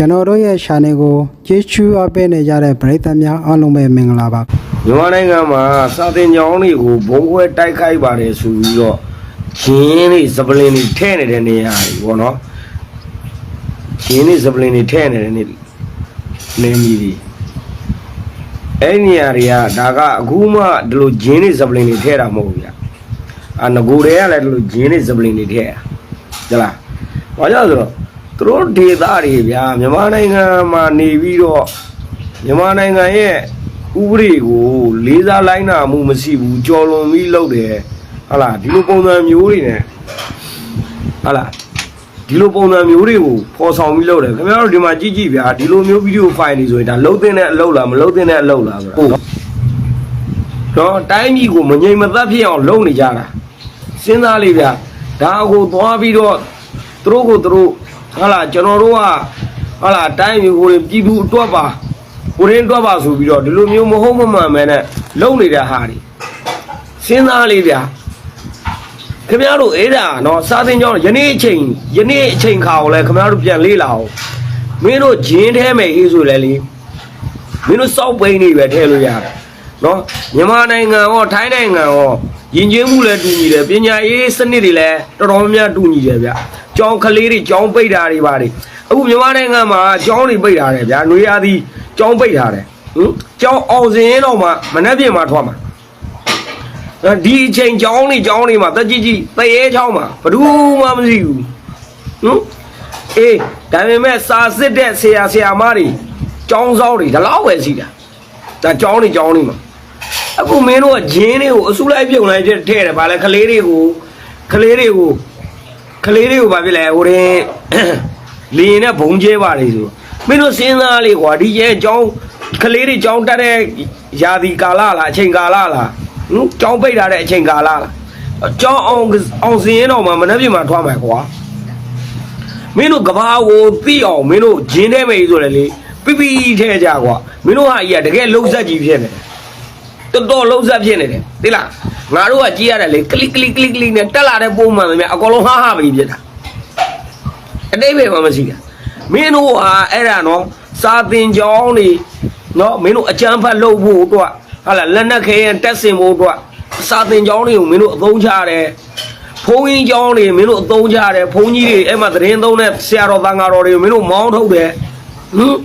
ကျွန်တော်တို့ရဲ့ channel ကိုကြည့်ချူအပ်ပေးနေကြတဲ့ပရိသတ်များအားလုံးပဲမင်္ဂလာပါမြန်မာနိုင်ငံမှာစာတင်ကြောင်းတွေကိုဘုံခွဲတိုက်ခိုက်ပါတယ်ဆိုပြီးတော့ဂျင်းတွေစပလင်တွေထဲနေတဲ့နေရာတွေပေါ့နော်ဂျင်းတွေစပလင်တွေထဲနေတဲ့နေနေမီတွေအဲ့ဒီနေရာတွေကဒါကအခုမှဒီလိုဂျင်းတွေစပလင်တွေထဲတာမဟုတ်ဘူးဗျအာငကိုတွေကလည်းဒီလိုဂျင်းတွေစပလင်တွေထဲတာဟုတ်လားဘာကြောင့်ဆိုတော့ သူတို့ဒေသတွေဗျာမြန်မာနိုင်ငံမှာနေပြီးတော့မြန်မာနိုင်ငံရဲ့ဥပဒေကိုလေးစားလိုက်နာမှုမရှိဘူးကြော်လွန်ပြီးလုပ်တယ်ဟာလားဒီလိုပုံစံမျိုးတွေနဲ့ဟာလားဒီလိုပုံစံမျိုးတွေကိုပေါ်ဆောင်ပြီးလုပ်တယ်ခင်ဗျားတို့ဒီမှာကြည့်ကြည့်ဗျာဒီလိုမျိုးဗီဒီယိုဖိုင်တွေဆိုရင်ဒါလုတ်တဲ့အလုပ်လားမလုတ်တဲ့အလုပ်လားဆိုတာဟုတ်တော့တိုင်းပြည်ကိုမငြိမ်မသက်ဖြစ်အောင်လုပ်နေကြတာစဉ်းစားလေးဗျာဒါကိုသွားပြီးတော့သူတို့ကိုသူတို့ ဟာလားကျွန်တော်တို့ကဟာလားတိုင်းပြည်ကိုပြည်သူအတွက်ပါကိုရင်းတွက်ပါဆိုပြီးတော့ဒီလိုမျိုးမဟုတ်မမှန်ပဲနဲ့လုံနေတဲ့ဟာတွေစဉ်းစားလေးဗျာခင်ဗျားတို့အဲ့ဒါနော်စာသင်ကျောင်းယနေ့အချိန်ယနေ့အချိန်ခါကိုလဲခင်ဗျားတို့ပြန်လေးလာအောင်မင်းတို့ဂျင်းထဲမယ်အေးဆိုလဲလေမင်းတို့စောက်ပိန်းနေပဲထဲလို့ရတယ်နော်မြန်မာနိုင်ငံရောထိုင်းနိုင်ငံရော ယဉ်ကျေးမှုလည်းတူညီတယ်ပညာရေးစနစ်တွေလည်းတော်တော်များများတူညီတယ်ဗျကျောင်းကလေးတွေကျောင်းပိတ်တာတွေပါတယ်အခုမြန်မာနိုင်ငံမှာကျောင်းတွေပိတ်ထားတယ်ဗျာຫນွေရသည်ကျောင်းပိတ်ထားတယ်ဟင်ကျောင်းအောင်စင်ရင်တော့မှမနှက်ပြင်မှာထွက်မှာဒီအချိန်ကြောင်းနေကြောင်းနေမှာတက်ကြီးကြီးတရေချောင်းမှာဘယ်သူမှမရှိဘူးဟမ်အေးဒါပေမဲ့စာစစ်တဲ့ဆရာဆရာမတွေကြောင်းစောင်းတွေဒီလောက်ပဲရှိတာဒါကြောင်းနေကြောင်းနေမှာ အခုမင်းတို့ကဂျင်းတွေကိုအစုလိုက်ပြုံလိုက်တဲ့ထဲတယ်ဗာလဲကလေးတွေကိုကလေးတွေကိုကလေးတွေကိုဗာဖြစ်လဲဟိုရင်လင်းနဲ့ဘုံကျဲပါလေဆိုမင်းတို့စဉ်းစားလေကွာဒီကျဲကြောင်းကလေးတွေကြောင်းတက်တဲ့ယာဒီကာလလားအချိန်ကာလလားဟင်ကြောင်းပိတ်ထားတဲ့အချိန်ကာလလားကြောင်းအောင်အောင်စင်းရင်တော့မှမနှက်ပြင်မှာထွားမှာကွာမင်းတို့ကဘာကိုသိအောင်မင်းတို့ဂျင်းထဲမယ်ဆိုတယ်လေပြပြထဲကြကွာမင်းတို့ဟာကြီးကတကယ်လှုပ်ဆက်ကြီးဖြစ်နေတယ် တော်တော်လှုပ်ဆက်ဖြစ်နေတယ်သိလားငါတို့ကကြည့်ရတယ်လေကလစ်ကလစ်ကလစ်ကလစ်နဲ့တက်လာတဲ့ပုံမှန်ပဲအကောင်လုံးဟာဟာပြီးဖြစ်တာအတိတ်ပဲမှမရှိတာမင်းတို့ဟာအဲ့ဒါနော်စာတင်ကြောင်းနေနော်မင်းတို့အကြမ်းဖက်လုပ်ဖို့အတွက်ဟာလာလက်နက်ခဲရင်တက်စင်ဖို့အတွက်စာသင်ကျောင်းတွေကိုမင်းတို့အသုံးချရတယ်ဖုန်းကြီးကျောင်းတွေမင်းတို့အသုံးချရတယ်ဖုန်းကြီးတွေအဲ့မှာသတင်းသုံးတဲ့ဆရာတော်တန်ဃာတော်တွေကိုမင်းတို့မောင်းထုတ်တယ်ဟင်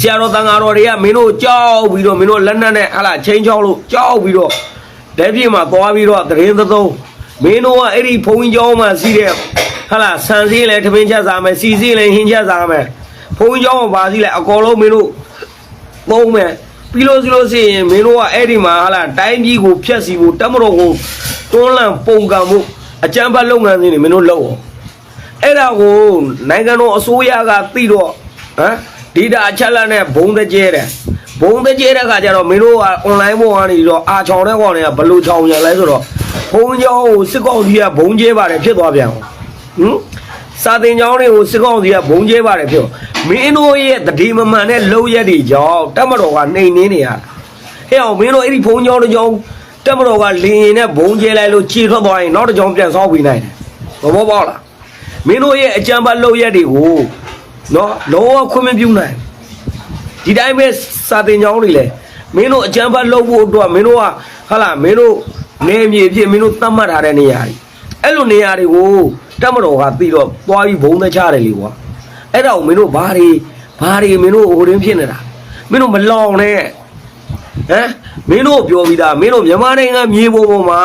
ဆရာတော်တန်ဃာတော်တွေကမင်းတို့ကြောက်ပြီးတော့မင်းတို့လက်နက်နဲ့ဟာလာချင်းချောက်လို့ကြောက်ပြီးတော့လက်ပြမှာသွားပြီးတော့သတင်းသုံးမင်းတို့ကအဲ့ဒီဖုန်းကြီးကျောင်းမှာစီးတဲ့ဟာလာဆန်စည်းလဲထမင်းချက်စားမယ်စီစည်းလဲဟင်းချက်စားမယ်ဖုန်းကြီးကျောင်းမှာပါစီးလဲအကောလုံးမင်းတို့ပုံးမယ်ပြီးလို့ဆိုလို့ရှိရင်မင်းတို့ကအဲ့ဒီမှာဟာလာတိုင်းပြည်ကိုဖျက်ဆီးဖို့တက်မတော်ကိုတွန်းလှန်ပုံကံမှုအကြမ်းဖက်လုပ်ငန်းစဉ်တွေမင်းတို့လုပ်အောင်အဲ့ဒါကိုနိုင်ငံတော်အစိုးရကသိတော့ဟမ် ဒီတာအချက်လက်နဲ့ဘုံတကျဲတယ်ဘုံတကျဲတဲ့ခါကျတော့မင်းတို့ကအွန်လိုင်းပေါ်ကနေတော့အာချောင်တဲ့ကောင်တွေကဘလို့ချောင်ရလဲဆိုတော့ဘုံကြောင်းကိုစစ်ကောင်စီကဘုံကျဲပါတယ်ဖြစ်သွားပြန်အောင်ဟမ်စာတင်ကြောင်းတွေကိုစစ်ကောင်စီကဘုံကျဲပါတယ်ပြောမင်းတို့ရဲ့တတိမမှန်တဲ့လုံရက်တွေကြောင့်တက်မတော်ကနှိမ်နှင်းနေရတာဟဲ့အောင်မင်းတို့အဲ့ဒီဘုံကြောင်းတစ်ကြောင်းတက်မတော်ကလင်းရင်နဲ့ဘုံကျဲလိုက်လို့ခြေထွက်သွားရင်နောက်တစ်ကြောင်းပြန်ဆောက်ပြီးနိုင်တယ်ဘောဘောပေါက်လားမင်းတို့ရဲ့အကြံပတ်လုံရက်တွေကို နော်လုံးဝခွင့်မပြုနိုင်ဒီတိုင်းပဲစာတင်ကြောင်းတွေလေမင်းတို့အကြံပတ်လုံဖို့အတွက်မင်းတို့ကဟာလာမင်းတို့နေမြေဖြစ်မင်းတို့သတ်မှတ်ထားတဲ့နေရာတွေအဲ့လိုနေရာတွေကိုတက်မတော်ကပြီးတော့သွားပြီးဘုံသက်ချတယ်လေကွာအဲ့ဒါကိုမင်းတို့ဘာတွေဘာတွေမင်းတို့ဟိုရင်းဖြစ်နေတာမင်းတို့မလောင်နဲ့ဟမ်မင်းတို့ပြောပြီးသားမင်းတို့မြန်မာနိုင်ငံမြေပေါ်ပေါ်မှာ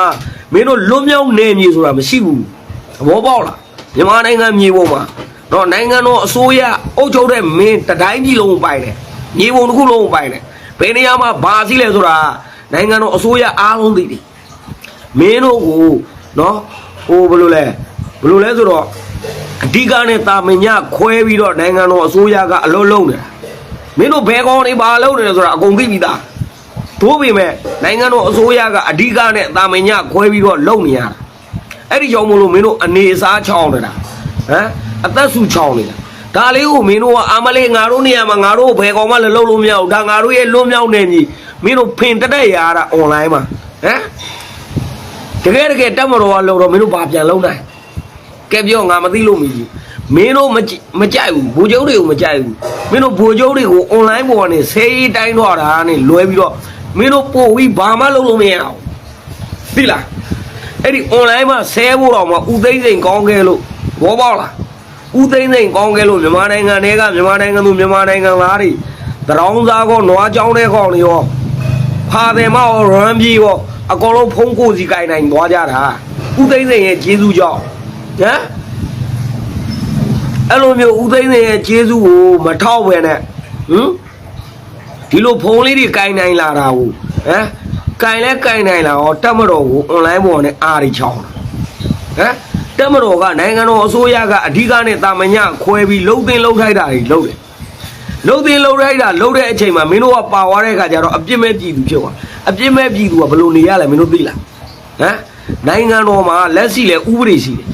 မင်းတို့လွတ်မြောက်နေမြေဆိုတာမရှိဘူးသဘောပေါက်လားမြန်မာနိုင်ငံမြေပေါ်မှာ တော့နိုင်ငံတော်အစိုးရအုပ်ချုပ်တဲ့မင်းတတိုင်းပြည်လုံးကိုပိုင်တယ်မြေပုံတစ်ခုလုံးကိုပိုင်တယ်ဘယ်နေရာမှာဘာစီးလဲဆိုတာနိုင်ငံတော်အစိုးရအားလုံးသိတယ်မင်းတို့ကိုနော်ဟိုဘယ်လိုလဲဘယ်လိုလဲဆိုတော့အဓိကနဲ့တာမညခွဲပြီးတော့နိုင်ငံတော်အစိုးရကအလုံးလုံးနေတာမင်းတို့ဘယ်ကောင်တွေပါလုံးနေလဲဆိုတာအကုန်သိပြီးသားတို့ပေမဲ့နိုင်ငံတော်အစိုးရကအဓိကနဲ့တာမညခွဲပြီးတော့လုံနေရတာအဲ့ဒီကြောင့်မို့လို့မင်းတို့အနေအစားချောင်းနေတာဟမ် အသက်ဆူချောင်းနေတာဒါလေးကိုမင်းတို့ကအာမလေးငါတို့နေရာမှာငါတို့ဘယ်ကောင်မှလည်းလုံလို့မရဘူးဒါငါတို့ရဲ့လွတ်မြောက်နေပြီမင်းတို့ဖင်တက်တက်ရတာအွန်လိုင်းမှာဟမ်တကယ်တကယ်တက်မတော်ကလုံတော့မင်းတို့ဘာပြန်လုံနိုင်ကဲပြောငါမသိလို့မကြီးမမင်းတို့မကြိမကြိုက်ဘူးဘိုးကျုပ်တွေကိုမကြိုက်ဘူးမင်းတို့ဘိုးကျုပ်တွေကို online ပေါ်ကနေဆေးတိုင်းတော့တာနဲ့လွဲပြီးတော့မင်းတို့ပို့ပြီးဘာမှလုပ်လို့မရအောင်သိလားအဲ့ဒီ online မှာဆဲဖို့တော့မှဦးသိန်းစိန်ကောင်းခဲ့လို့ဘောပေါက်လား ဦးသိန်းစိန်ကောင်းခဲ့လို့မြန်မာနိုင်ငံတွေကမြန်မာနိုင်ငံသူမြန်မာနိုင်ငံသားတွေတရောင်းစားကောနွားကြောင်းတဲ့ကောင်တွေရောဖာတယ်မရောရမ်းပြေရောအကောင်လုံးဖုံးကိုစီကိုင်နိုင်သွားကြတာဦးသိန်းစိန်ရဲ့ကျေးဇူးကြောင့်ဟမ်အဲ့လိုမျိုးဦးသိန်းစင်ရဲ့ကျေးဇူးကိုမထောက်ပဲနဲ့ဟမ်ဒီလိုဖုန်းလေးတွေကင်နိုင်လာတာကိုဟမ်ကင်လဲကင်နိုင်လာရောတက်မတော်ကို online ပေါ်နဲ့အားရီချောင်းတာဟမ် တက်မတော်ကနိုင်ငံတော်အစိုးရကအဓိကနဲ့တာမညခွဲပြီးလှုပ်တင်လှုပ်ထိုက်တာတွေလှုပ်တယ်လှုပ်တင်လှုပ်ထိုက်တာလှုပ်တဲ့အချိန်မှာမင်းတို့ကပါသွားတဲ့အခါကျတော့အပြစ်မဲ့ပြည်သူဖြစ်သွားအပြစ်မဲ့ပြည်သူကဘယ်လိုနေရလဲမင်းတို့သိလားဟမ်နိုင်ငံတော်မှာလက်ရှိလဲဥပဒေရှိတယ်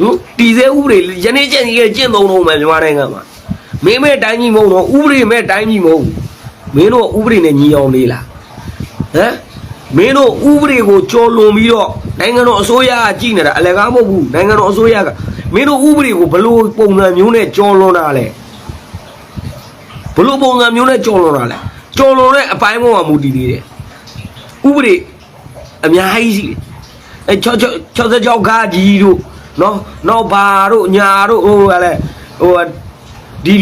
ဟင်တီစဲဥပဒေယနေ့ကျင့်ကြီးရဲ့ကျင့်သုံးလုံးမယ်မြန်မာနိုင်ငံမှာမင်းမဲ့တိုင်းကြီးမဟုတ်တော့ဥပဒေမဲ့တိုင်းကြီးမဟုတ်မင်းတို့ဥပဒေနဲ့ညီအောင်လေးလားဟမ်မင်းတို့ဥပဒေကိုကျော်လွန်ပြီးတော့ နိုင်ငံတော်အစိုးရကကြည်နေတာအလကားမဟုတ်ဘူးနိုင်ငံတော်အစိုးရကမင်းတို့ဥပဒေကိုဘလို့ပုံစံမျိုးနဲ့ကျော်လွန်တာလဲဘလို့ပုံစံမျိုးနဲ့ကျော်လွန်တာလဲကျော်လွန်တဲ့အပိုင်းပေါ်မှာမူတည်နေတယ်ဥပဒေအများကြီးရှိတယ်အဲ6 66ခါကြီးတို့နော်နောက်ဘာတို့ညာတို့ဟိုကလည်းဟိုဒီ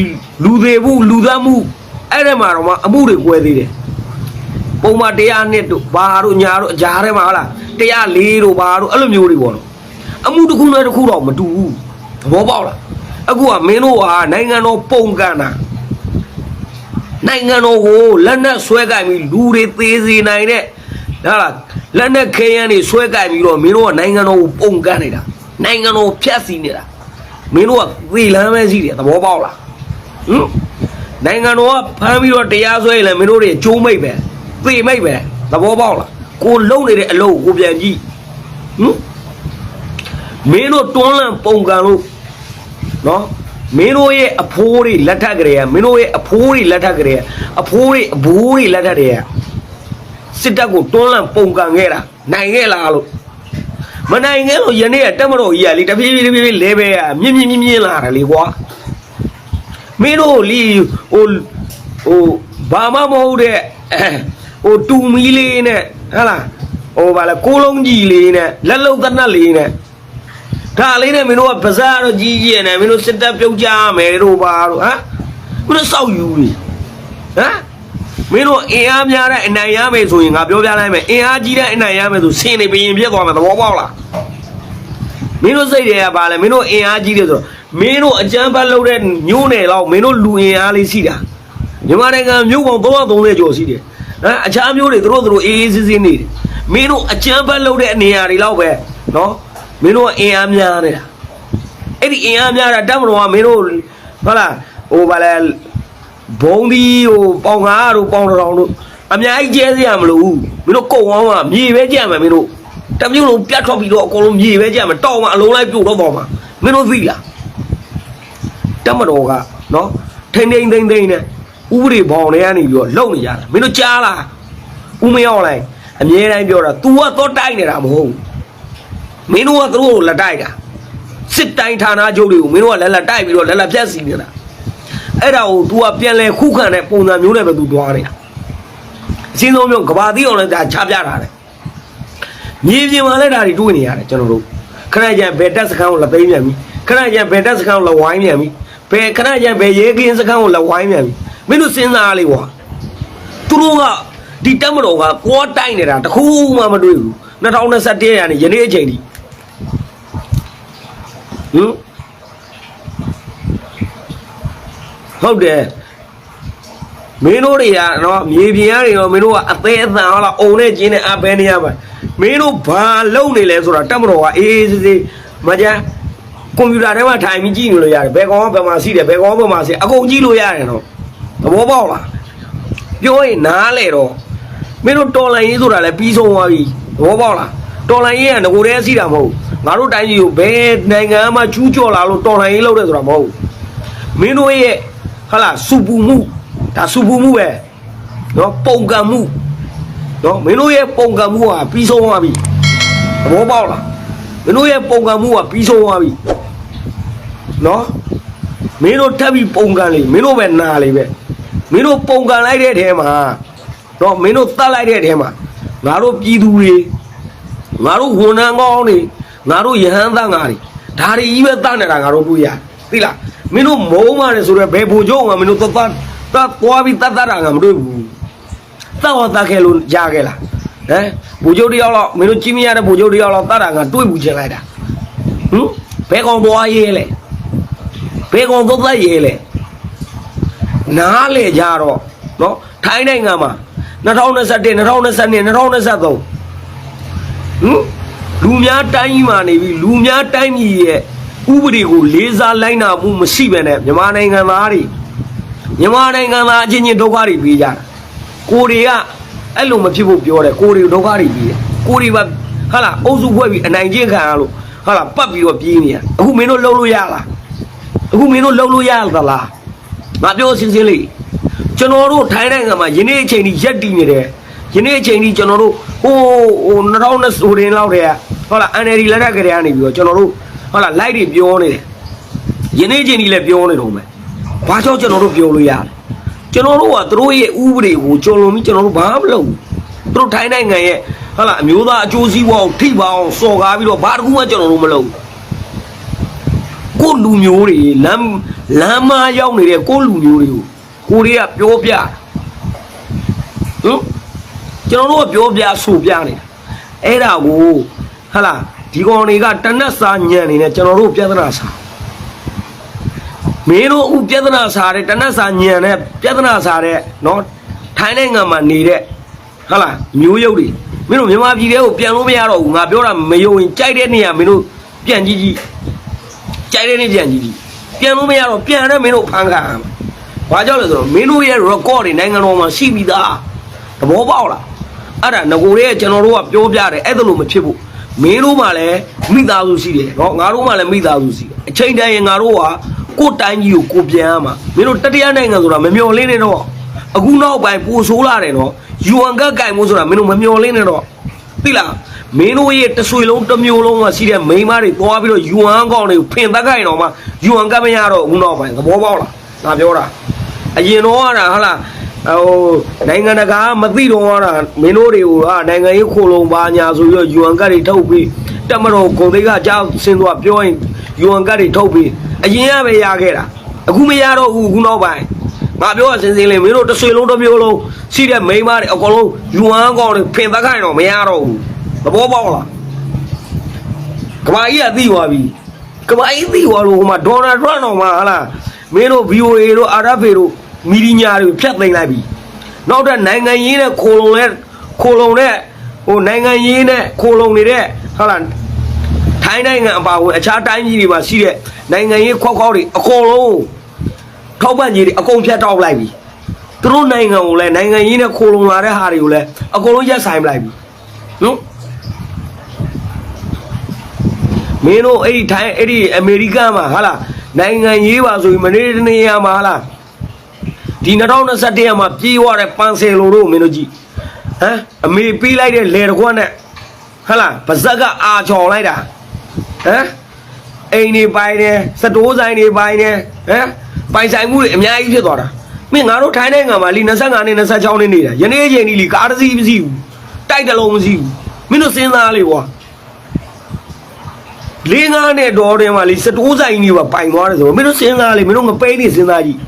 လူသေးဘူးလူသားမှုအဲ့ဒီမှာတော့မှအမှုတွေကွဲသေးတယ် ပုံမှန်100နှစ်တို့ဘာတို့ညာတို့အကြားထဲမှာဟုတ်လား104တို့ဘာတို့အဲ့လိုမျိုးတွေပေါ့နော်အမှုတစ်ခုနဲ့တစ်ခုတော့မတူဘူးသဘောပေါက်လားအခုကမင်းတို့ဟာနိုင်ငံတော်ပုံကန်တာနိုင်ငံတော်ကိုလက်နက်ဆွဲကြိုင်ပြီးလူတွေသေးစေနိုင်တဲ့ဟုတ်လားလက်နက်ခဲယမ်းတွေဆွဲကြိုင်ပြီးတော့မင်းတို့ကနိုင်ငံတော်ကိုပုံကန်နေတာနိုင်ငံတော်ကိုဖျက်ဆီးနေတာမင်းတို့ကသေလမ်းပဲရှိတယ်သဘောပေါက်လားဟင်နိုင်ငံတော်ကဖမ်းပြီးတော့တရားစွဲရင်လည်းမင်းတို့တွေကျိုးမိတ်ပဲ သေမိတ်ပဲသဘောပေါက်လားကိုလုံနေတဲ့အလုပ်ကိုပြန်ကြည့်ဟင်မင်းတို့တွန်းလန့်ပုံကန်လို့နော်မင်းတို့ရဲ့အဖိုးတွေလက်ထက်ကလေးကမင်းတို့ရဲ့အဖိုးတွေလက်ထက်ကလေးကအဖိုးတွေအဘိုးတွေလက်ထက်တွေကစစ်တပ်ကိုတွန်းလှန်ပုံကန်ခဲ့တာနိုင်ခဲ့လားလို့မနိုင်ခဲ့လို့ယနေ့ကတက်မတော်ကြီးကလေတဖြည်းဖြည်းတဖြည်းဖြည်းလဲပဲကမြင့်မြင့်မြင့်မြင့်လာတယ်လေကွာမင်းတို့လီဟိုဟိုဘာမှမဟုတ်တဲ့အဲ ဟိုတူမီလေးနဲ့ဟဟလားဟိုဗာလဲကိုလုံးကြီးလေးနဲ့လက်လုံးသနတ်လေးနဲ့ဒါလေးနဲ့မင်းတို့ကပါဇာတော့ကြီးကြီးနဲ့မင်းတို့စစ်တပ်ပြုတ်ကြမယ်တို့ပါတို့ဟမ်မင်းတို့စောက်ယူပြီဟမ်မင်းတို့အင်အားများတဲ့အနိုင်ရမယ်ဆိုရင်ငါပြောပြလိုက်မယ်အင်အားကြီးတဲ့အနိုင်ရမယ်ဆိုဆင်းနေဘရင်ပြက်သွားမယ်သဘောပေါက်လားမင်းတို့စိတ်တွေကပါလဲမင်းတို့အင်အားကြီးတယ်ဆိုတော့မင်းတို့အကြမ်းဖက်လုပ်တဲ့မျိုးနယ်လောက်မင်းတို့လူအင်အားလေးရှိတာမြန်မာနိုင်ငံမျိုးပေါင်း330ကျော်ရှိတယ် ဟမ်အခြားမျိုးတွေသူတို့သူတို့အေးအေးဆေးဆေးနေတယ်မင်းတို့အကြမ်းဖက်လုပ်တဲ့နေရာတွေလောက်ပဲနော်မင်းတို့ကအင်အားများနေတာအဲ့ဒီအင်အားများတာတက်မတော်ကမင်းတို့ဟုတ်လားဟိုဗာလဲဘုံဒီဟိုပေါင်ငါတို့ပေါင်တော်တို့အများကြီးကျဲစရာမလိုဘူးမင်းတို့ကုတ်ဝမ်းမှာမြေပဲကြံမယ်မင်းတို့တမျိုးလုံးပြတ်ထွက်ပြီးတော့အကုန်လုံးမြေပဲကြံမယ်တောက်မှအလုံးလိုက်ပြုတ်တော့ပေါ်မှာမင်းတို့သိလားတက်မတော်ကနော်ထိမ့်ထိမ့်ထိမ့်ထိမ့်နဲ့ ဥပဒေဘောင်တွေကနေပြီးတော့လုံနေကြတာမင်းတို့ကြားလားဦးမရောက်လိုက်အမြဲတမ်းပြောတာ तू ကတော့တိုက်နေတာမဟုတ်ဘူးမင်းတို့ကသူတို့ကိုလက်တိုက်တာစစ်တိုင်းဌာနချုပ်တွေကိုမင်းတို့ကလက်လက်တိုက်ပြီးတော့လက်လက်ဖြတ်စီနေတာအဲ့ဒါကို तू ကပြန်လဲခုခံတဲ့ပုံစံမျိုးနဲ့ပဲ तू သွားနေတာအရှင်းဆုံးမျိုးကဘာသီးအောင်လည်းဒါချပြတာတယ်မြေပြင်မှာလည်းဒါတွေတွေ့နေရတယ်ကျွန်တော်တို့ခဏကျန်ဘယ်တက်စခန်းကိုလက်သိမ်းပြန်ပြီခဏကျန်ဘယ်တက်စခန်းကိုလက်ဝိုင်းပြန်ပြီဘယ်ခဏကျန်ဘယ်ရဲကင်းစခန်းကိုလက်ဝိုင်းပြန်ပြီ မင်းတို့စဉ်းစားလေးကွာသူတို့ကဒီတက်မတော်ကကိုယ်တိုက်နေတာတခုမှမတွေ့ဘူး2021ရာနေယနေ့အချိန်ထိဟင်ဟုတ်တယ်မင်းတို့တွေကနော်မြေပြင်ရတွေတော့မင်းတို့ကအသေးအသံဟုတ်လားအုံနဲ့ကျင်းနဲ့အဘဲနေရမှာမင်းတို့ဘာလုပ်နေလဲဆိုတာတက်မတော်ကအေးအေးဆေးဆေးမကြမ်းကွန်ပျူတာထဲမှာထိုင်ပြီးကြည့်နေလို့ရတယ်ဘယ်ကောင်ကဘယ်မှာရှိတယ်ဘယ်ကောင်ကဘယ်မှာရှိအကုန်ကြည့်လို့ရတယ်နော် သဘောပေါက်လားပြောရင်နားလေတော့မင်းတို့တော်လိုင်းရေးဆိုတာလည်းပြီးဆုံးသွားပြီသဘောပေါက်လားတော်လိုင်းရေးကငကိုတည်းစီးတာမဟုတ်ငါတို့တိုင်းကြီးကိုဘယ်နိုင်ငံမှကျူးကျော်လာလို့တော်လိုင်းရေးလုပ်တယ်ဆိုတာမဟုတ်မင်းတို့ရဲ့ဟာလားစူပူမှုဒါစူပူမှုပဲနော်ပုံကံမှုနော်မင်းတို့ရဲ့ပုံကံမှုကပြီးဆုံးသွားပြီသဘောပေါက်လားမင်းတို့ရဲ့ပုံကံမှုကပြီးဆုံးသွားပြီနော်မင်းတို့ထပ်ပြီးပုံကန်လေမင်းတို့ပဲနာလေပဲ မင်းတို့ပုံကန်လိုက်တဲ့ထဲမှာတော့မင်းတို့တတ်လိုက်တဲ့ထဲမှာငါတို့ပြည်သူတွေငါတို့ဝန်ထမ်းကောင်းတွေငါတို့ယဟန်သားငါတွေဒါတွေကြီးပဲတတ်နေတာငါတို့တွေ့ရသိလားမင်းတို့မုံမာတယ်ဆိုတော့ဘယ်ဘူကျုံကမင်းတို့တတ်တတ်သွားပြီးတတ်တတ်တာငါမတွေ့ဘူးတောက်တာခဲ့လို့ကြားခဲ့လားဟမ်ဘူကျုပ်တယောက်တော့မင်းတို့ကြီးမရတဲ့ဘူကျုပ်တယောက်တော့တတ်တာကတွေးဘူးချင်လိုက်တာဟမ်ဘယ်ကောင်သွားရဲလဲဘယ်ကောင်သွားသက်ရဲလဲ နားလေကြတော့နော်ထိုင်းနိုင်ငံမှာ2021 2022 2023ဟမ်လူများတိုင်းကြီးမှာနေပြီလူများတိုင်းကြီးရဲ့ဥပဒေကိုလေးစားလိုက်နာမှုမရှိပဲနဲ့မြန်မာနိုင်ငံသားတွေမြန်မာနိုင်ငံသားအချင်းချင်းဒုက္ခတွေပြေးကြတာကိုတွေကအဲ့လိုမဖြစ်ဖို့ပြောတယ်ကိုတွေဒုက္ခတွေပြီးတယ်ကိုတွေပါဟာလားအုပ်စုဖွဲ့ပြီးအနိုင်ကျင့်ခံရလို့ဟာလားပတ်ပြီးတော့ပြေးနေရအခုမင်းတို့လှုပ်လို့ရလားအခုမင်းတို့လှုပ်လို့ရသလား ငါပြောစင်းစင်းလေးကျွန်တော်တို့ထိုင်းနိုင်ငံမှာယနေ့အချိန်ကြီးရက်တည်နေတယ်ယနေ့အချိန်ကြီးကျွန်တော်တို့ဟိုဟို2020ဟိုရင်လောက်တည်းကဟုတ်လား NLD လက်ထက်ကလေးကနေပြီးတော့ကျွန်တော်တို့ဟုတ်လား light တွေပြောနေတယ်ယနေ့အချိန်ကြီးလည်းပြောနေတော့မယ်ဘာကြောင့်ကျွန်တော်တို့ပြောလို့ရလဲကျွန်တော်တို့ကသူတို့ရဲ့ဥပဒေကိုကျော်လွန်ပြီးကျွန်တော်တို့ဘာမှမလုပ်ဘူးသူတို့ထိုင်းနိုင်ငံရဲ့ဟာလာအမျိုးသားအကျိုးစီးပွားကိုထိပါအောင်စော်ကားပြီးတော့ဘာတစ်ခုမှကျွန်တော်တို့မလုပ်ဘူး ကိုယ့်လူမျိုးတွေလမ်းလမ်းမရောက်နေတဲ့ကိုယ့်လူမျိုးတွေကိုကိုတွေကပြောပြဟမ်ကျွန်တော်တို့ကပြောပြဆိုပြနေတာအဲ့ဒါကိုဟာလာဒီကောင်တွေကတနက်စာညံနေနဲ့ကျွန်တော်တို့ပြဿနာစာမင်းတို့အခုပြဿနာစားတဲ့တနတ်စာညံတဲ့ပြဿနာစားတဲ့နော်ထိုင်းနိုင်ငံမှာနေတဲ့ဟုတ်လားမျိုးရုပ်တွေမင်းတို့မြန်မာပြည်ထဲကိုပြန်လို့မရတော့ဘူးငါပြောတာမယုံရင်ကြိုက်တဲ့နေရာမင်းတို့ပြန်ကြည့်ကြည့် ကြိုက်တဲ့နေပြန်ကြည့်ကြည့်ပြန်လို့မရတော့ပြန်တဲ့မင်းတို့ဖန်ခံရမှာဘာကြောင့်လဲဆိုတော့မင်းတို့ရဲ့ record တွေနိုင်ငံတော်မှာရှိပြီးသားသဘောပေါက်လားအဲ့ဒါငကိုရဲ့ကျွန်တော်တို့ကပြောပြတယ်အဲ့ဒါလို့မဖြစ်ဘူးမင်းတို့မှလည်းမိသားစုရှိတယ်နော်ငါတို့မှလည်းမိသားစုရှိတယ်အချိန်တန်ရင်ငါတို့ကကိုယ်တိုင်းကြီးကိုကိုပြန်ရမှာမင်းတို့တတိယနိုင်ငံဆိုတာမမျော်လင့်နေတော့အခုနောက်ပိုင်းပိုဆိုးလာတယ်နော်ယူအန်ကကင်မို့ဆိုတာမင်းတို့မမျော်လင့်နေတော့သိလား မင်းတို့ရဲ့တဆွေလုံးတစ်မျိုးလုံးကရှိတဲ့မိန်းမတွေသွားပြီးတော့ယူအန်ကောင်တွေကိုဖင်သက်ခိုင်တော့မှယူအန်ကမရတော့အခုနောက်ပိုင်းသဘောပေါက်လားငါပြောတာအရင်တော့ကဟာလားဟိုနိုင်ငံတကာမသိတော့ဟာမင်းတို့တွေကိုဟာနိုင်ငံရေးခိုလုံပါညာဆိုပြီးတော့ယူအန်ကတ်တွေထုတ်ပြီးတက်မတော်ဂုံတွေကကြောက်ဆင်းသွားပြောရင်ယူအန်ကတ်တွေထုတ်ပြီးအရင်ကပဲရခဲ့တာအခုမရတော့ဘူးအခုနောက်ပိုင်းငါပြောရစင်းစင်းလေးမင်းတို့တစ်ဆွေလုံးတစ်မျိုးလုံးရှိတဲ့မိန်းမတွေအကုန်လုံးယူအန်ကောင်တွေဖင်သက်ခိုင်းတော့မရတော့ဘူး သဘောပေါက်လားကမာကြီးကသိသွားပြီကမာကြီးသိသွားလို့ဟိုမှာဒေါ်နယ်ထရန့်တော်မှာဟာလားမင်းတို့ VOA တို့ RFA တို့မီဒီညာတွေဖြတ်သိမ်းလိုက်ပြီနောက်တဲ့နိုင်ငံရေးနဲ့ခိုလုံနဲ့ခိုလုံနဲ့ဟိုနိုင်ငံရေးနဲ့ခိုလုံနေတဲ့ဟာလားထိုင်းနိုင်ငံအပါအဝင်အခြားတိုင်းပြည်တွေမှာရှိတဲ့နိုင်ငံရေးခွက်ခွက်တွေအကုန်လုံးထောက်ပံ့ကြီးတွေအကုန်ဖြတ်တောက်လိုက်ပြီသူတို့နိုင်ငံကိုလည်းနိုင်ငံရေးနဲ့ခိုလုံလာတဲ့ဟာတွေကိုလည်းအကုန်လုံးရက်ဆိုင်ပလိုက်ပြီနော် မင်းတို့အဲ့ဒီထိုင်းအဲ့ဒီအမေရိကမှာဟာလားနိုင်ငံရေးပါဆိုရင်မနေ့တနေ့ရမှာဟာလားဒီ2021ရမှာပြေးသွားတဲ့ပန်ဆယ်လိုတို့မင်းတို့ကြည့်ဟမ်အမေပေးလိုက်တဲ့လေတကွက်နဲ့ဟာလားပါဇက်ကအာချော်လိုက်တာဟမ်အိမ်နေပိုင်တယ်စတိုးဆိုင်နေပိုင်တယ်ဟမ်ပိုင်ဆိုင်မှုတွေအများကြီးဖြစ်သွားတာမင်းငါတို့ထိုင်းနိုင်ငံမှာလီ25နဲ့26နဲ့နေတာယနေ့အချိန်ဒီလီကားတစ်စီးမရှိဘူးတိုက်တလုံးမရှိဘူးမင်းတို့စဉ်းစားလေကွာ လေးငါးနဲ့တော်တယ်မှာလေစတိုးဆိုင်ကြီးပါပိုင်သွားတယ်ဆိုတော့မင်းတို့စဉ်းစားလေမင်းတို့ငပိန်းနေစဉ်းစားကြည့်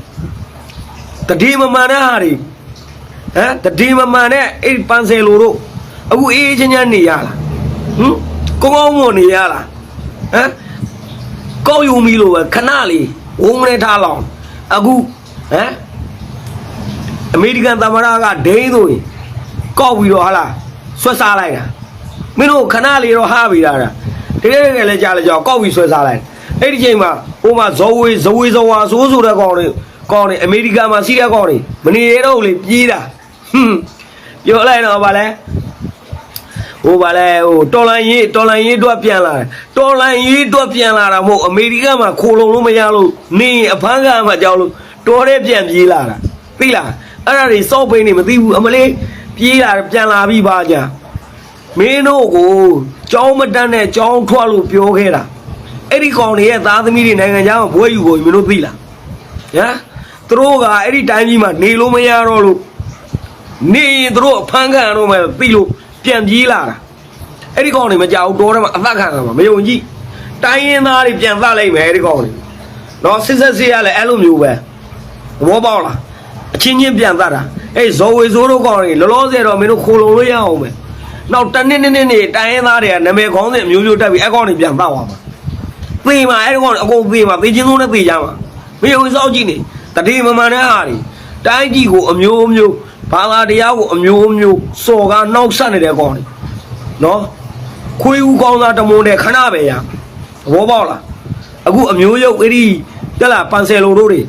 တတိမမှန်တဲ့ဟာတွေဟမ်တတိမမှန်တဲ့အဲ့ဒီပန်းဆယ်လိုတို့အခုအေးအေးချမ်းချမ်းနေရလားဟမ်ကောင်းကောင်းမွန်နေရလားဟမ်ကောက်ယူမီလို့ပဲခဏလေးဝုန်းနဲ့ထားလောင်အခုဟမ်အမေရိကန်သမ္မတကဒိန်းဆိုရင်ကောက်ပြီးတော့ဟာလားဆွတ်စားလိုက်တာမင်းတို့ခဏလေးတော့ဟားပြီးလာ တာတကယ်တကယ်လည်းကြားလဲကြောက်ကောက်ပြီးဆွဲစားလိုက်အဲ့ဒီချိန်မှာဟိုမှာဇော်ဝေဇဝေဇဝါဆိုးဆိုတဲ့ကောင်တွေကောင်တွေအမေရိကန်မှာစီးတဲ့ကောင်တွေမနေရတော့လေပြေးတာဟွန်းပြောလိုက်တော့ဗာလဲဟိုဗာလဲဟိုတော်လန်ရေးတော်လန်ရေးတော့ပြန်လာတယ်တော်လန်ရေးတော့ပြန်လာတာမဟုတ်အမေရိကန်မှာခိုလုံလို့မရလို့နေရင်အဖမ်းကမှကြောက်လို့တော်တဲ့ပြန်ပြေးလာတာသိလားအဲ့ဒါတွေစောက်ပိန်းနေမသိဘူးအမလေးပြေးလာတယ်ပြန်လာပြီးပါကြာမင်းတို့ကို ကြောင်းမတန်းနဲ့ကြောင်းထွက်လို့ပြောခဲ့တာအဲ့ဒီကောင်တွေရဲ့သားသမီးတွေနိုင်ငံခြားမှာဘွဲယူကိုမင်းတို့သိလားဟဟမ်သူတို့ကအဲ့ဒီတိုင်းကြီးမှာနေလို့မရတော့လို့နေရင်သူတို့အဖမ်းခံရတော့မှသိလို့ပြန်ပြေးလာတာအဲ့ဒီကောင်တွေမကြောက်တော့တယ်မှာအသက်ခံရမှာမယုံကြည်တိုင်းရင်းသားတွေပြန်သတ်လိုက်မယ်အဲ့ဒီကောင်တွေနော်စစ်ဆက်စစ်ရလဲအဲ့လိုမျိုးပဲသဘောပေါက်လားအချင်းချင်းပြန်သတ်တာအဲ့ဇော်ဝေစိုးတို့ကောင်တွေလောလောဆယ်တော့မင်းတို့ခိုလုံလို့ရအောင်မယ် နောက်တနေ့နေ့နေ့နေ့တိုင်းရင်းသားတွေကနာမည်ခေါင်းစဉ်အမျိုးမျိုးတက်ပြီးအဲ့ကောင်တွေပြန်သတ်သွားမှာသေမှာအဲ့ဒီကောင်တွေအကုန်သေမှာသေချင်းဆုံးနဲ့သေကြမှာမယုံစောက်ကြည့်နေတတိမမှန်တဲ့ဟာတွေတိုင်းကြီးကိုအမျိုးမျိုးဘာသာတရားကိုအမျိုးမျိုးစော်ကားနှောက်ဆက်နေတဲ့ကောင်တွေနော်ခွေးဦးကောင်းသားတမုံတဲ့ခဏပဲရသဘောပေါက်လားအခုအမျိုးရုပ်အဲ့ဒီတက်လာပန်ဆယ်လိုတို့တွေ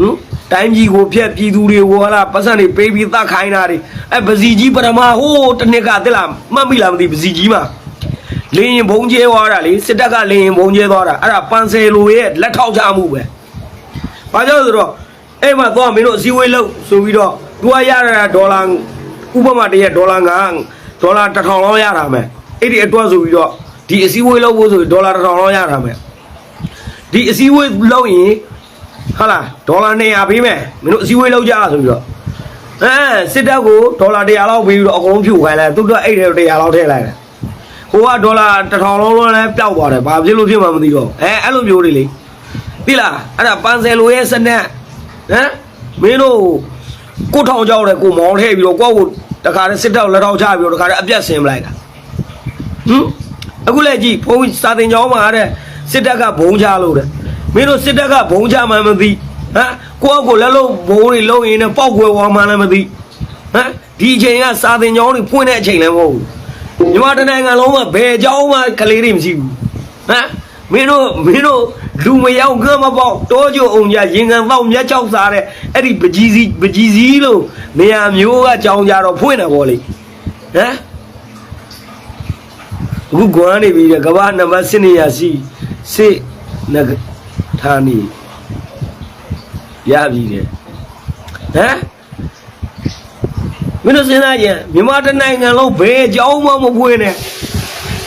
ဟမ် တိုင်းကြီးကိုဖျက်ပြည်သူတွေကိုဟာလာပတ်စံတွေပေးပြီးတတ်ခိုင်းတာတွေအဲပစီကြီးပရမဟိုးတစ်နှစ်ကတက်လာမှတ်မိလားမသိပစီကြီးမှာလင်းရင်ဘုံကျဲသွားတာလေစစ်တပ်ကလင်းရင်ဘုံကျဲသွားတာအဲ့ဒါပန်ဆယ်လိုရဲ့လက်ထောက်ချမှုပဲဘာကြောင့်လဲဆိုတော့အဲ့မှာသွားမင်းတို့အစည်းအဝေးလုပ်ဆိုပြီးတော့သူကရရတာဒေါ်လာဥပမာတရက်ဒေါ်လာ9ဒေါ်လာ1000လောက်ရတာမယ်အဲ့ဒီအတွက်ဆိုပြီးတော့ဒီအစည်းအဝေးလုပ်ဖို့ဆိုဒေါ်လာ1000လောက်ရတာမယ်ဒီအစည်းအဝေးလုပ်ရင် ဟာလားဒေါ်လာ200ပေးမယ်မင်းတို့အစည်းအဝေးလုပ်ကြဆိုပြီးတော့အဲစစ်တပ်ကိုဒေါ်လာ100လောက်ပေးပြီးတော့အကုန်လုံးဖြုတ်ခိုင်းလိုက်သူတို့အဲ့တဲ့100လောက်ထည့်လိုက်တယ်ဟိုကဒေါ်လာ1000လုံးလုံးလည်းပျောက်သွားတယ်ဘာဖြစ်လို့ဖြစ်မှမသိတော့အဲအဲ့လိုမျိုးတွေလေသိလားအဲ့ဒါပန်ဆယ်လိုရဲ့စနက်ဟမ်မင်းတို့ကိုထောင်ကြောက်တယ်ကိုမောင်းထည့်ပြီးတော့ကိုယ့်ကိုတခါတည်းစစ်တပ်လက်ထောက်ချပြီးတော့တခါတည်းအပြတ်ဆင်းပလိုက်တာဟမ်အခုလည်းကြည့်ဘုန်းကြီးစာတင်ကျောင်းမှာတဲ့စစ်တပ်ကဘုံချလို့တဲ့ မင်းတို့စစ်တပ်ကဘုံချမှန်းမသိဟမ်ကိုယ့်အကိုလက်လုံးဘုံတွေလုံးရင်လည်းပောက်ကွယ်ဝါမှန်းလည်းမသိဟမ်ဒီအချိန်ကစာတင်ကျောင်းတွေဖွင့်တဲ့အချိန်လည်းမဟုတ်ဘူးညီမတနိုင်ငံလုံးမှာဘယ်ကျောင်းမှကလေးတွေမရှိဘူးဟမ်မင်းတို့မင်းတို့လူမယောက်ကမပေါက်တောကြုံအောင်ကြရင်ကန်ပေါက်မြတ်ချောက်စားတဲ့အဲ့ဒီပကြီးစီပကြီးစီလို့နေရာမျိုးကကြောင်းကြတော့ဖွင့်တယ်ဗောလေဟမ်အခုကွာနေပြီတဲ့ကမ္ဘာနံပါတ်7နေရရှိစေန ဂဌာနီရပြီတဲ့ဟမ်မင်းတို့စဉ်းစားကြည့်မြန်မာတစ်နိုင်ငံလုံးဘယ်အကြောင်းမှမဖွင့်နဲ့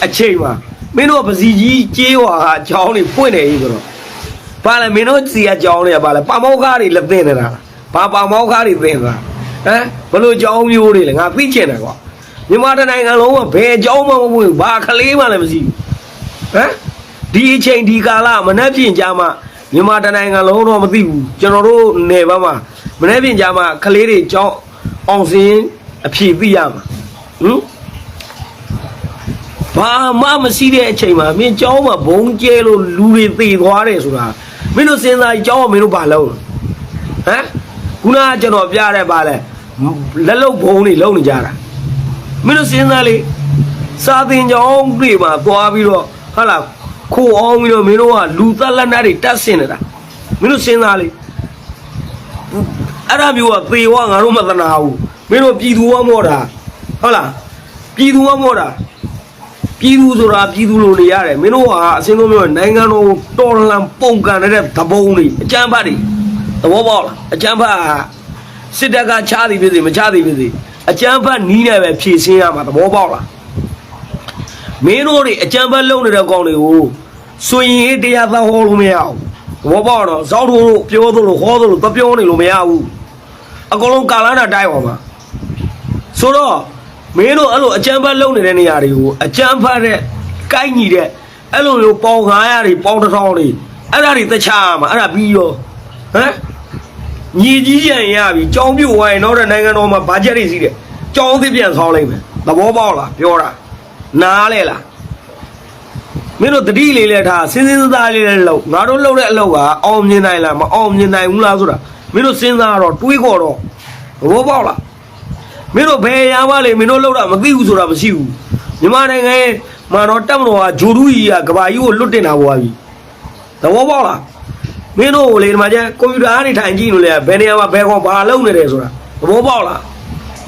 အချိန်မှာမင်းတို့ကပစီကြီးကြေးဝါအကြောင်းတွေဖွင့်နေပြီဆိုတော့ဘာလဲမင်းတို့စီအကြောင်းတွေကဘာလဲပါမောက်ကားတွေလက်သိနေတာဘာပါမောက်ကားတွေသိနေတာဟမ်ဘလို့အကြောင်းမျိုးတွေလဲငါသိချင်တယ်ကွာမြန်မာတိုင်းနိုင်ငံလုံးကဘယ်အကြောင်းမှမပွင့်ဘူးဘာခလေးမှလည်းမရှိဘူးဟမ်ဒီအချိန်ဒီကာလမနှက်ပြင်ကြမှာ မြန်မာတိုင်းနိုင်ငံလုံးတော့မသိဘူးကျွန်တော်တို့နယ်ဘက်မှာမနှက်ပြင်ကြမှာခလေးတွေကြောင်းအောင်စင်းအဖြေသိရမှာဟမ်ဘာမှမရှိတဲ့အချိန်မှာမင်းကြောင်းမှာဘုံကျဲလို့လူတွေသေသွားတယ်ဆိုတာမင်းတို့စဉ်းစားကြည့်ကြောင်းကမင်းတို့ဘာလုပ်လဲဟမ်ခုနကကျွန်တော်ပြတဲ့ပါလဲလက်လုတ်ဘုံတွေလုံနေကြတာမင်းတို့စဉ်းစားလေစာသင်ကြောင်းတွေမှာသွားပြီးတော့ဟာလာ ခိုးအောင်ပြီးတော့မင်းတို့ကလူသက်လက်နက်တွေတက်ဆင်နေတာမင်းတို့စဉ်းစားလေအဲ့ဒါမျိုးကသေဝငါတို့မသနာဘူးမင်းတို့ပြည်သူဝမောတာဟုတ်လားပြည်သူဝမောတာပြည်သူဆိုတာပြည်သူလိုနေရတယ်မင်းတို့ကအစင်းဆုံးမျိုးနိုင်ငံတော်ကိုတော်လန်ပုံကန်တဲ့သဘုံတွေအကြမ်းဖတ်တွေသဘောပေါက်လားအကြမ်းဖတ်ကစစ်တပ်ကချားသည်ဖြစ်စေမချားသည်ဖြစ်စေအကြမ်းဖတ်နီးနေပဲဖြည့်ဆင်းရမှာသဘောပေါက်လား မင်းတို့တွေအကြမ်းဖတ်လုပ်နေတဲ့ကောင်တွေကိုစွရင်ရေးတရားသဟောလို့မရဘူးသဘောပေါက်တော့ဇောက်တို့ပြောသလိုဟောသလိုသပြောနေလို့မရဘူးအကုန်လုံးကာလနာတိုက်ပါမှာဆိုတော့မင်းတို့အဲ့လိုအကြမ်းဖတ်လုပ်နေတဲ့နေရာတွေကိုအကြမ်းဖတ်တဲ့ကိုက်ညီတဲ့အဲ့လိုမျိုးပေါင်900တွေပေါင်1000တွေအဲ့ဒါတွေတခြားမှာအဲ့ဒါပြီးရောဟမ်ညီကြီးရန်ရပြီကြောင်းပြုတ်ဝိုင်းတော့တဲ့နိုင်ငံတော်မှာဘာချက်တွေစီးတယ်ကြောင်းသစ်ပြန်ဆောင်းလိုက်မယ်သဘောပေါက်လားပြောတာ နားလဲလားမင်းတို့တတိလေးလဲထားစဉ်းစဉ်းစားစားလေးလဲလောက်ငါတို့လှုပ်တဲ့အလုပ်ကအောင်မြင်နိုင်လားမအောင်မြင်နိုင်ဘူးလားဆိုတာမင်းတို့စဉ်းစားတော့တွေးခေါ်တော့သဘောပေါက်လားမင်းတို့ဘယ်ရပါလေမင်းတို့လှုပ်တာမသိဘူးဆိုတာမရှိဘူးမြန်မာနိုင်ငံရဲ့မှာတော့တက်မတော်ကဂျိုဒူကြီးကကဘာကြီးကိုလွတ်တင်တာပေါ်ပြီသဘောပေါက်လားမင်းတို့ကိုလေဒီမှာကျကွန်ပျူတာကနေထိုင်ကြည့်လို့လေဘယ်နေရာမှာဘယ်ကောင်ဘာလုပ်နေတယ်ဆိုတာသဘောပေါက်လား